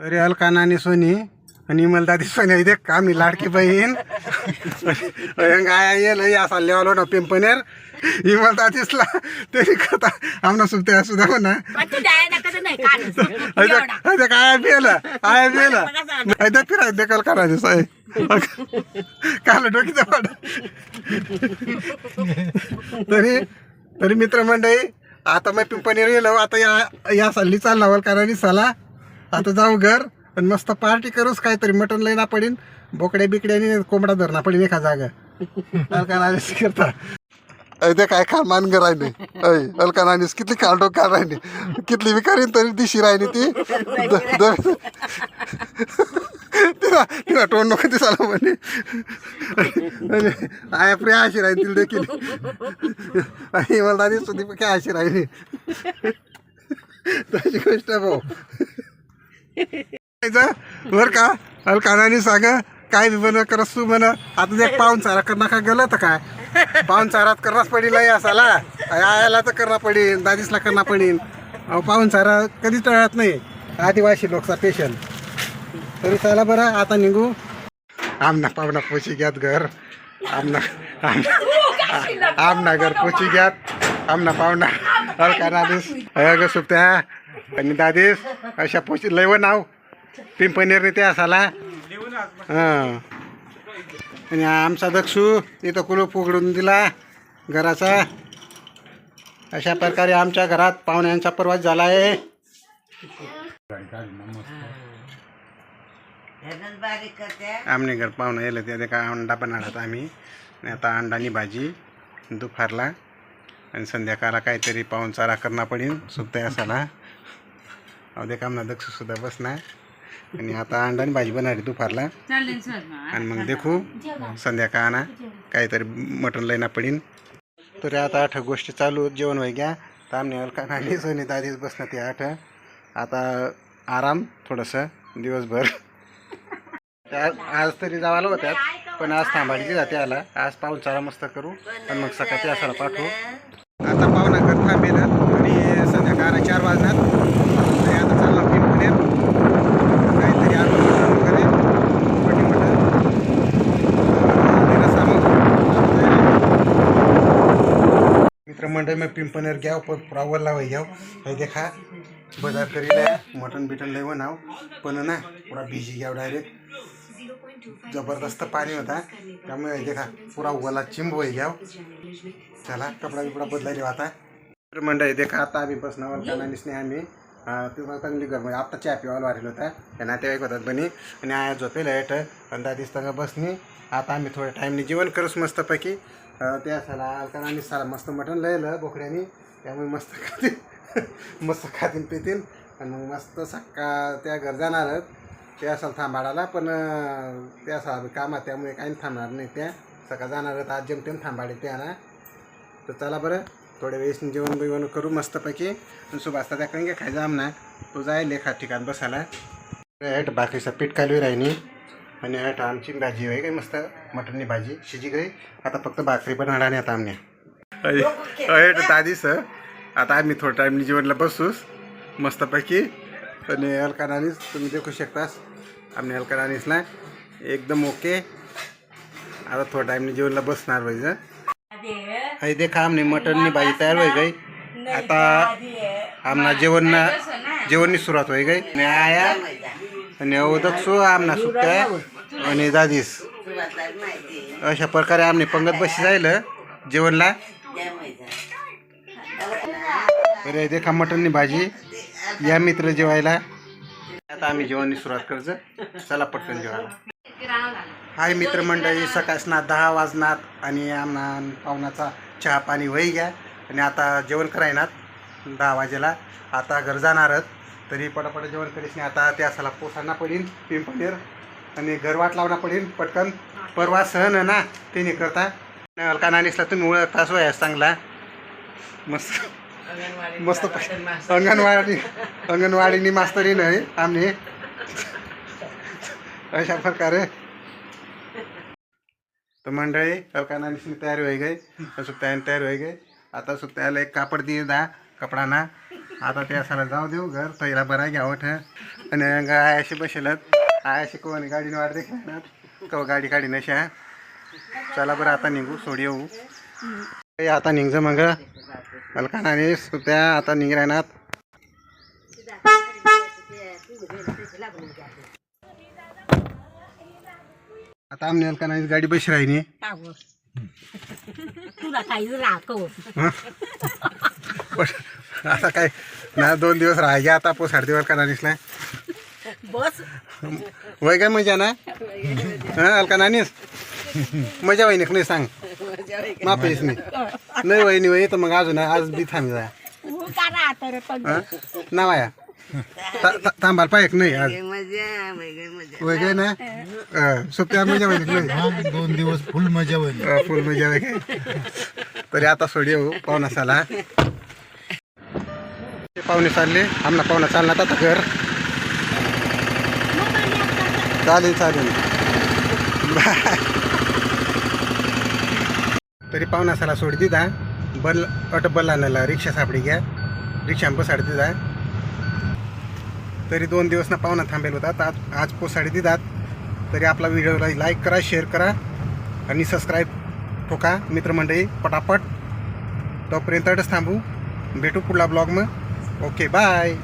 अरे अलकाना आणि सोनी आणि इमलदादी सोनी इथे का मी लाडकी बहीण. गाया येल असा लेवलो ना पिंपनेर इमलदादीसला तरी करता आमना सुद्धा सुद्धा म्हणा. तू द्याय नका तर नाही काढ अरे काय बेला आय बेला अरे फिराय देखल करायचं साय काल डोकीचा पाड तरी तरी मित्रमंडळी आता मग पिंपणीवर गेलो आता या या साली चालला कारण साला आता जाऊ घर आणि मस्त पार्टी करूच काहीतरी. मटण लईना पडीन बोकड्या बिकड्याने कोंबडा धरणा पडीन एका जागा. अलकानानीस करता. ते काय खा मान राहिली. अय अलकानानीस कितली खालडो का राहिली. कितली विकारीन तरी दिशी राहिली ती. द- द- तिला तिला तोंड नको दिसायला म्हणे. आणि आया प्रिया अशी राहिली तिला देखील. आणि मला दादी सुदीप काय अशी राहिली. तशी गोष्ट भाऊ. बर का? अलकानानी सांग. काय बी बन करस तू म्हण आता एक पाहून सारा करणं का गेलं तर काय? पाहून सारात करणारच पडील असाला. आयाला तर करणं पडीन दादीसला करणं पडीन. अहो पाहून सारा कधीच टळत नाही. आदिवासी लोकचा पेशंट तरी चला बरं आता निघू. आमना पाहुणा पोची घ्यात घर. आमना आमना आमना घर पोची घ्यात. आमना पाहुणा हलका दादीस अग सुप्त्या आणि दादीस अशा पोची लयव नाव. पिंपणेरने ते असाला. हां. आणि आमचा दक्षू इथं कुलूप उघडून दिला घराचा. अशा प्रकारे आमच्या घरात पाहुण्यांचा प्रवास झाला आहे. आमने घर पाहुणं येलं ते का अंडा बनवला आम्ही. आता अंडानी भाजी दुपारला. आणि संध्याकाळला काहीतरी पाहून चारा करणं पडेल सुद्धा असाला अहो दे कामना दक्ष सुद्धा बसणार. आणि आता अंडानी भाजी बनवली दुपारला. आणि मग देखू संध्याकाळना काहीतरी मटण लयना पडीन. तर आता आठ गोष्टी चालू जेवण वय घ्या. तामने हलका नाही सोनी दादीच बसणार ते आठ. आता आराम थोडंसं दिवसभर. त्या आज तरी जावाला होत्यात पण आज थांबायची जाते आला. आज पाऊन चारा मस्त करू आणि मग सकाळी असायला पाठवू आता पाहुणा घर थांबेल आणि संध्याकाळ चार वाजणार आणि आता चालला पिंपण्यात काहीतरी आलू मटण वगैरे पटी मटण आणि रस्सा मग. मित्रमंडळ में पिंपनेर गया ऊपर पूरा वल्ला हो गया है देखा बाजार करी लिया मटन बिटन ले बनाओ पण ना पूरा भिजी गया डायरेक्ट जबरदस्त पाणी होता। त्यामुळे देखा पुरा ओला चिंब हो गया चला कपडा बिपडा बदलायला आता तर मंडळी देखा आता आम्ही बसणार कानानीसने आम्ही। तुम्हाला चांगली घर म्हणजे आता चहा पिवायला वाढेल होता. त्या नातेवाईक होतात बनी. आणि आया झोपेल हेट आणि दादीस तंग बसनी. आता आम्ही थोड्या टाईमने जेवण करूच मस्तपैकी. त्या साला अलकानानी साला मस्त मटण लिहिलं बोकड्यानी. त्यामुळे मस्त खातील मस्त खातील पितील आणि मग मस्त सक्का त्या घर जाणारच ते असाल थांबाडाला पण त्या ते असा कामात त्यामुळे काही थांबणार नाही त्या. सकाळ जाणार आज जेमतेम थांबाडे त्या ना तर चला बरं. थोड्या वेळेस जेवण बिवण करू मस्तपैकी. आणि सुभाष त्या खायचं खायचा आमना. तो जाईल एखाद ठिकाण बसायला. हेट भाकरीचा पीठ कालवी राहिनी आणि हेट आमची भाजी होई काही मस्त मटणनी भाजी शिजी गई आता फक्त भाकरी पण हाडाने आता आमने. दादी सर आता आम्ही थोड्या टाईमनी जेवणला बसूस. मस्तपैकी. आणि हलकानानीस तुम्ही देखू शकतास. आमने हलकानानीसला एकदम ओके. आता थोड्या टाईमने जेवणला बसणार पाहिजे है देखा आमने मटननी भाजी तयार होई गई. आता आमना जेवणना जेवणनी सुरुवात होई गई. आणि आया आणि अवदक्षो आमना सुट्ट्या आणि दादीस. अशा प्रकारे आमने पंगत बशी जाईल जेवणला. अरे देखा मटननी भाजी. या मित्र जेवायला. आता आम्ही जेवणनी सुरुवात करतो चला पटकन जेवायला. हाय मित्रमंडळी सकाळसना दहा वाजनात आणि आमना पाहुणाचा चहा पाणी होई घ्या. आणि आता जेवण करायनात दहा वाजेला. आता घर जाणारच तरी पटापट जेवण करीस नाही. आता साला पोसांना पडीन पिंपणेर आणि घर वाट लावणं पडीन पटकन. परवा सहन ना ते नाही करता. हलका नानीसला तुम्ही ओळखताच वया चांगला. मस्त. मस्त अंगणवाडी अंगणवाडीनी मास्तरी नाही आम्ही. अशा प्रकारे. तर मंडळी अलकानानीसनी तयार होई गई. सुकतायन तयार होई गई. आता सुकतायला एक कापड दे दा कपडाना. आता त्या साला जाऊ देऊ घर पहिला बरा घ्यावं ठ. आणि आयाशी बसेलत आयाशी कोण गाडीने वाट देखणार कव गाडी काढी नशा. चला बरं आता निघू सोड येऊ. आता निघज मग. अलकानाने सुट्या आता निघ राहणार आता आमने अलकानाची गाडी बशी राहिली. तुला काही? पण आता काय ना दोन दिवस राहायचे आता पोसाडते अलकानानीसला बस. वय काय मजा ना? हा अलकानानीस मजा वहिनी नाही सांग. मापेस नाही. नाही वहिनी वही तर मग अजून आज बी थांबी जा. का राहतो? नावाया थांबाल पाय नाही आज? काय ना? सुट्ट्या मजा वहिनी नाही? दोन दिवस फुल मजा होईल. फुल मजा काय तरी आता सोडी येऊ पाहुणा साला पाहुणे चालले आमना पाहुणा चालला आता घर. चालेल चालेल. तरी पाहुणा साला सोडी दिदा. बल अट बल्लानाला रिक्षा सापडी घ्या. रिक्षा पसाडी दिदा. तरी दोन दिवस ना पाहुणा थांबेल होता. तर आज आज पोसाडी दिदात तरी आपला व्हिडिओला लाईक करा शेअर करा आणि सबस्क्राईब ठोका. मित्रमंडळी पटापट. तोपर्यंतच थांबू. भेटू पुढला ब्लॉग मग. Okay bye